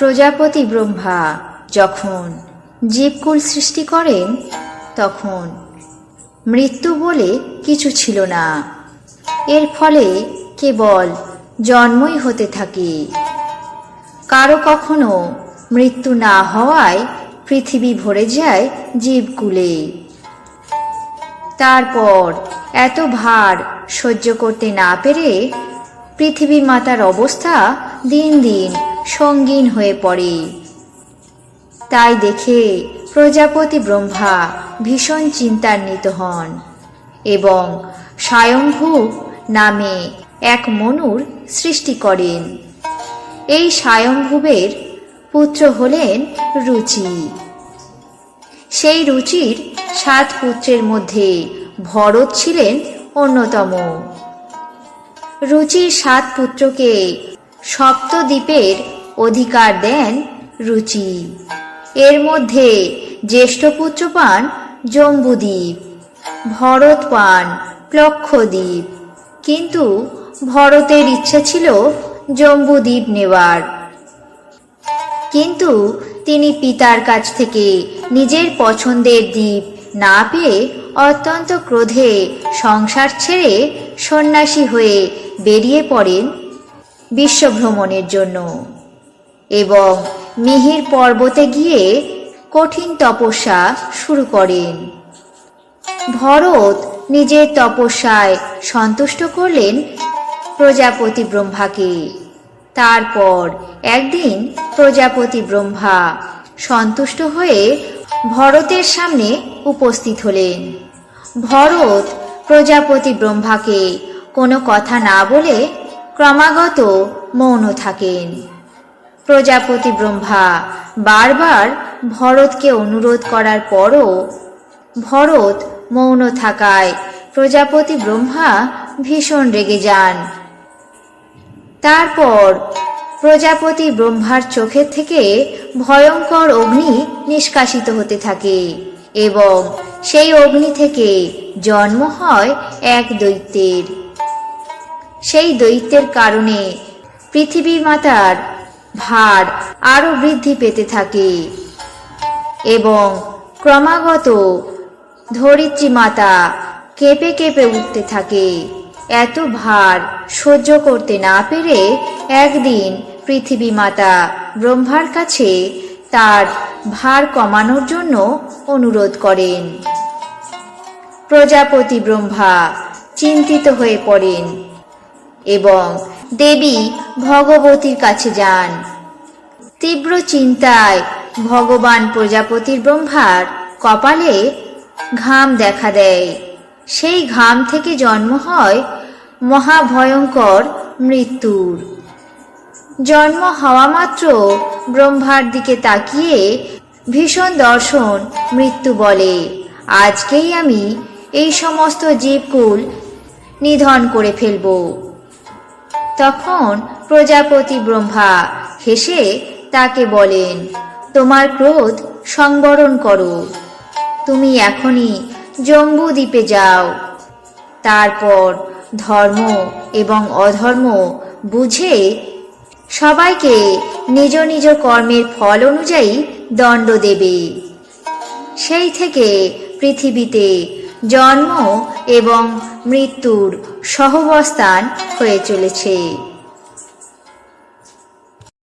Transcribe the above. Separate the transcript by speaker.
Speaker 1: প্রজাপতি ব্রহ্মা যখন জীবকুল সৃষ্টি করেন, তখন মৃত্যু বলে কিছু ছিল না। এর ফলে কেবল জন্মই হতে থাকে। কারও কখনো মৃত্যু না হওয়ায় পৃথিবী ভরে যায় জীবকুলে। তারপর এত ভার সহ্য করতে না পেরে পৃথিবী মাতার অবস্থা দিন দিন সঙ্গীন হয়ে পড়ে। তাই দেখে প্রজাপতি ব্রহ্মা ভীষণ চিন্তান্বিত হন এবং স্বয়ংভূ নামে এক মনুর সৃষ্টি করেন। এই স্বয়ংভূবের পুত্র হলেন রুচি। সেই রুচির সাত পুত্রের মধ্যে ভরত ছিলেন অন্যতম। রুচির সাত পুত্রকে সপ্তদ্বীপের অধিকার দেন রুচি। এর মধ্যে জ্যেষ্ঠ পুত্র পান জম্বুদ্বীপ ভরত পান প্লক্ষদ্বীপ। কিন্তু ভরতের ইচ্ছা ছিল জম্বুদ্বীপ নেওয়ার। কিন্তু তিনি পিতার কাছ থেকে নিজের পছন্দের দ্বীপ না পেয়ে অত্যন্ত ক্রোধে সংসার ছেড়ে সন্ন্যাসী হয়ে বেরিয়ে পড়েন বিশ্বভ্রমণের জন্য। এবং মিহির পর্বতে গিয়ে কঠিন তপস্যা শুরু করেন। ভরত নিজের তপস্যায় সন্তুষ্ট করলেন প্রজাপতি ব্রহ্মাকে। তারপর একদিন প্রজাপতি ব্রহ্মা সন্তুষ্ট হয়ে ভরতের সামনে উপস্থিত হলেন। ভরত প্রজাপতি ব্রহ্মাকে কোনো কথা না বলে ক্রমাগত মৌন থাকেন। প্রজাপতি ব্রহ্মা বারবার ভরতকে অনুরোধ করার পরও ভরত মৌন থাকায় প্রজাপতি ব্রহ্মা ভীষণ রেগে যান। তারপর প্রজাপতি ব্রহ্মার চোখের থেকে ভয়ঙ্কর অগ্নি নিষ্কাশিত হতে থাকে এবং সেই অগ্নি থেকে জন্ম হয় এক দৈত্যের। সেই দৈত্যের কারণে পৃথিবী মাতার ভার আরও বৃদ্ধি পেতে থাকে এবং ক্রমাগত ধরিত্রী মাতা কেঁপে কেঁপে উঠতে থাকে। এত ভার সহ্য করতে না পেরে একদিন পৃথিবী মাতা ব্রহ্মার কাছে তার ভার কমানোর জন্য অনুরোধ করেন। প্রজাপতি ব্রহ্মা চিন্তিত হয়ে পড়েন। এবং দেবী ভগবতীর কাছে যান। তীব্র চিন্তায় ভগবান প্রজাপতির ব্রহ্মার কপালে ঘাম দেখা দেয়। সেই ঘাম থেকে জন্ম হয় মহাভয়ঙ্কর মৃত্যুর। জন্ম হওয়া মাত্র ব্রহ্মার দিকে তাকিয়ে ভীষণ দর্শন মৃত্যু বলে। আজকেই আমি এই সমস্ত জীবকুল নিধন করে ফেলব। তখন প্রজাপতি ব্রহ্মা হেসে তাকে বলেন, তোমার ক্রোধ সংবরণ করো। তুমি এখনই জম্বু দ্বীপে যাও। তারপর ধর্ম এবং অধর্ম বুঝে সবাইকে নিজ নিজ কর্মের ফল অনুযায়ী দণ্ড দেবে। সেই থেকে পৃথিবীতে জন্ম এবং মৃত্যুর সহবস্থান হয়ে চলেছে।